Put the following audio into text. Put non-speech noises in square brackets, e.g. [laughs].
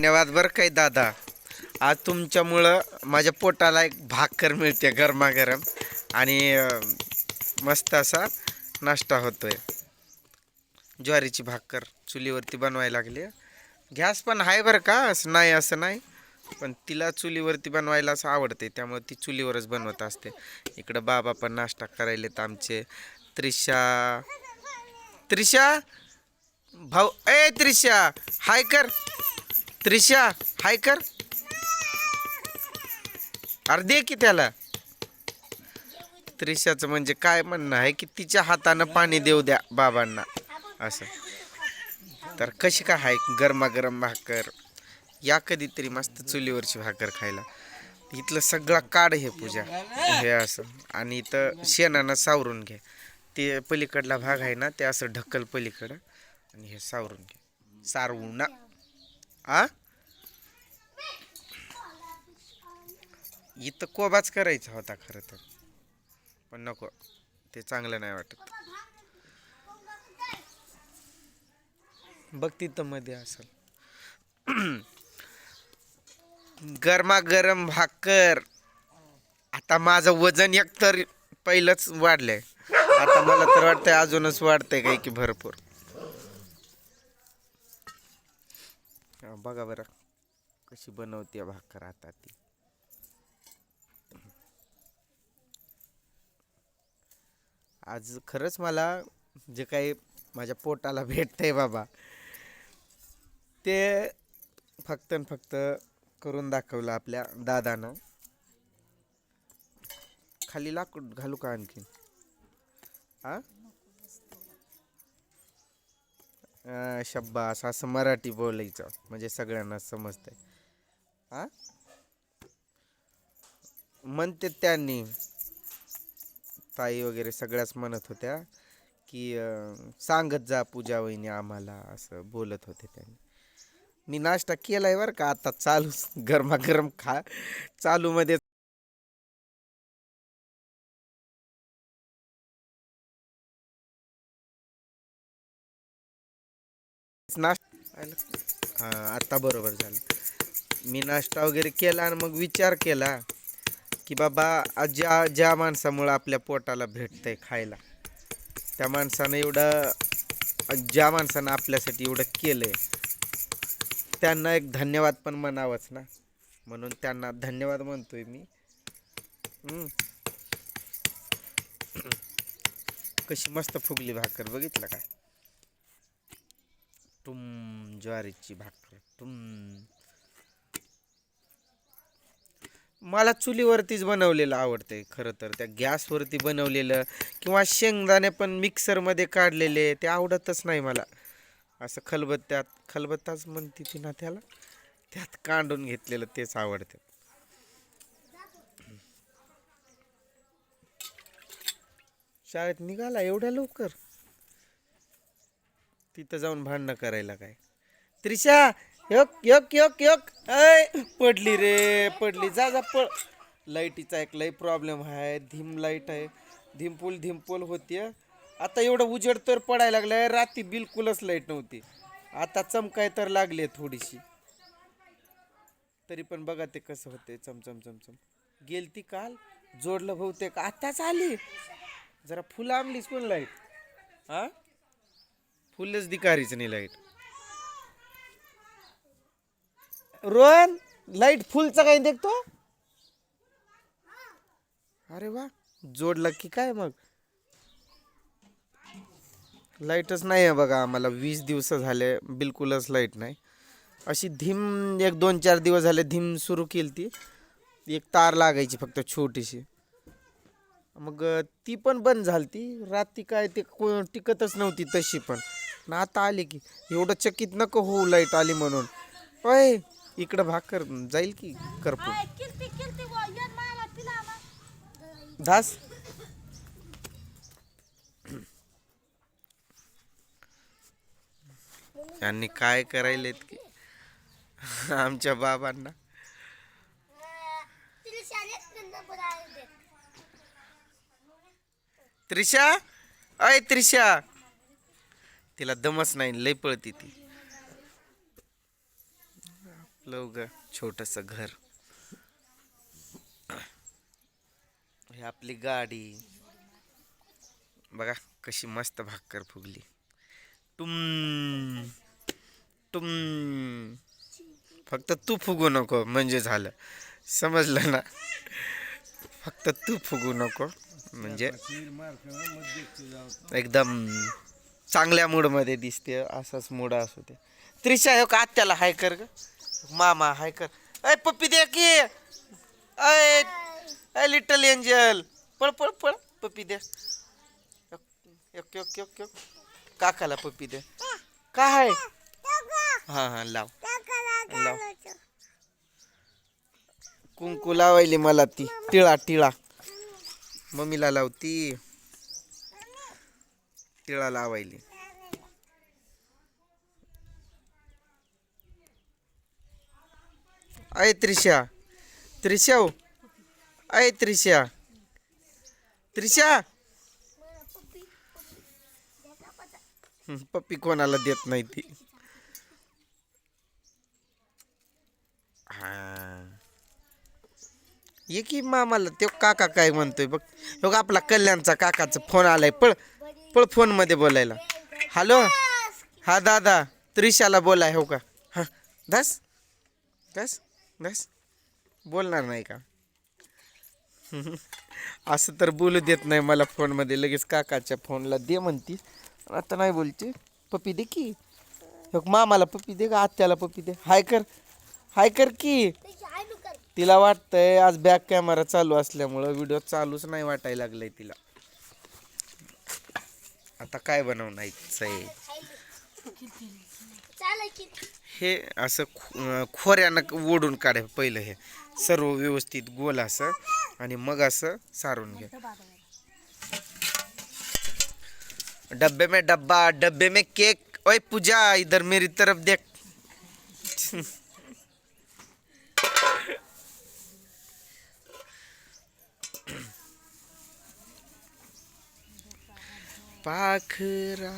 धन्यवाद बरं काय दादा. आज तुमच्यामुळं माझ्या पोटाला एक भाकर मिळते गरमागरम आणि मस्त असा नाश्ता होतोय. ज्वारीची भाकर चुलीवरती बनवायला लागली. गॅस पण आहे बरं का असं नाही असं नाही. पण तिला चुलीवरती बनवायला असं आवडते त्यामुळे ती चुलीवरच बनवत असते. इकडं बाबा पण नाश्ता करायलेत आमचे. त्रिशा त्रिशा? भाऊ ए त्रिशा हाय कर. त्रिशा हाय कर. अरे दे की त्याला. त्रिशाचं म्हणजे काय म्हणणं आहे की तिच्या हातानं पाणी देऊ द्या बाबांना. असं. तर कशी काय हाय? गरमागरम भाकर. या कधीतरी मस्त चुलीवरची भाकर खायला. इथलं सगळं काढ हे पूजा. हे असं. आणि इथं शेणानं सावरून घे. ते पलीकडला भाग आहे ना ते असं ढकल पलीकडं. आणि हे सावरून घे. सारवू ना. आ? इथं कोबाच करायचा होता खरं तर. पण नको ते चांगलं नाही वाटत. बघ तिथं मध्ये असेल. [clears throat] गरमागरम भाकर. आता माझं वजन एक तर पहिलंच वाढलंय. आता मला तर वाटतंय अजूनच वाढतंय काही की भरपूर. बघा बरं कशी बनवते भाकर आता ती. आज खरंच मला जे काही माझ्या पोटाला भेटतंय बाबा ते फक्त फक्त करून दाखवलं आपल्या दादानं. खाली लाकूड घालू का आणखीन? हा शब्बास असं मराठी बोलायचं. म्हणजे सगळ्यांना समजतंय. हा? म्हणते त्यांनी ताई वगैरे सगळ्याच म्हणत होत्या की सांगत जा पूजा वहिनी आम्हाला असं बोलत होते त्यांनी. मी नाश्ता केलाय बरं का आता चालू गरमागरम खा चालूमध्ये नाश्ता हां आता बरोबर झालं. मी नाश्ता वगैरे केला आणि मग विचार केला की बाबा ज्या ज्या माणसामुळं आपल्या पोटाला भेटतंय खायला त्या माणसानं एवढं ज्या माणसानं आपल्यासाठी एवढं केलंय त्यांना एक धन्यवाद पण म्हणावंच ना. म्हणून त्यांना धन्यवाद म्हणतोय मी. कशी मस्त फुगली भाकर बघितलं का? टुम ज्वारीची भाकर टुम मला चुलीवरतीच बनवलेलं आवडतंय खरं तर. त्या गॅसवरती बनवलेलं किंवा शेंगदाणे पण मिक्सरमध्ये काढलेले ते आवडतच नाही मला. असं खलबत्त्यात खलबत्ताच म्हणते ती ना त्याला. त्यात कांडून घेतलेलं तेच आवडतं शाळेत निघाला एवढ्या लवकर? तिथं जाऊन भांडणं करायला काय? त्रिशा यक यक यक यक. ऐ पडली रे पडली. जा जा पळ. लाईटीचा एक लई प्रॉब्लेम आहे. धीम लाइट आहे. धिमपूल धिमपूल होती आता एवढं उजेड तर पडायला लागलाय. रात्री बिलकुलच लाइट नव्हती. आता चमकाय तर लागली आहे थोडीशी. तरी पण बघा ते कसं होते चमचम चमचम गेलती काल जोडलं बहुतेक. आत्ताच आली. जरा फुलं आणलीस पण लाइट? हां फुलच दिकारीच नाही लाइट. रोहन लाइट फुलचा काही देखतो? अरे वा जोडला की काय मग? लाईटच नाही आहे बघा आम्हाला वीस दिवस झाले बिलकुलच लाइट नाही. अशी धीम एक दोन चार दिवस झाले धीम सुरू केली ती. एक तार लागायची फक्त छोटीशी. मग ती पण बंद झाली ती रात्री काय ते को- टिकतच नव्हती तशी पण. ना आता आली की. एवढं चकित नको होऊ लाइट आली म्हणून. अय इकडं भाकर जाईल की ना धास यांनी काय करायलेत की? आमच्या बाबांना. त्रिशा अय त्रिशा. तिला दमच नाही लय पळती ती. आपलं ग छोटस घर. हे आपली गाडी. बघा कशी मस्त भाकर फुगली. टुम टुम. फक्त तू फुगू नको म्हणजे झालं. समजलं ना? फक्त तू फुगू नको म्हणजे एकदम चांगल्या मूडमध्ये दिसते असाच मूड असू दे. त्रिशा हो का आत्याला हाय कर ग? मामा हाय कर. अय पप्पी दे की. अय अय लिटल एंजल पळ पळ पळ पप्पी दे. एक एक ओके काकाला पप्पी दे. काय हां हां लाव. लाव. कुंकू लावायली मला ती. टिळा टिळा मम्मीला लावती तिळा लावायली. अय त्रिशा त्रिशा हो. अय त्रिशा. त्रिशा. पप्पी कोणाला देत नाही ती. हा. ये की मामाला तो काका काय म्हणतोय बघ. बघ आपला कल्याणचा काकाचा फोन आलाय पळ. पळ फोनमध्ये बोलायला. हॅलो? हा दादा. त्रिशाला बोलाय हो का? हां. दस? दस? दस? बोलणार नाही का? [laughs] असं तर बोलू देत नाही मला फोनमध्ये. लगेच काकाच्या फोनला दे म्हणती. आता नाही बोलते. पप्पी दे की. हो मामाला पप्पी दे का आत्याला पप्पी दे? हाय कर. हाय कर की. तिला वाटतंय आज बॅक कॅमेरा चालू असल्यामुळं व्हिडिओ चालूच नाही वाटायला लागलाय तिला. आता काय बनवण्याचं की. हे असं खोऱ्यानं ओढून काढ पहिलं हे. सर्व व्यवस्थित गोल असं आणि मग असं सारून घे. डब्बे में डब्बा डब्बे में केक. ओए पूजा इधर मेरी तरफ देख. পাখরা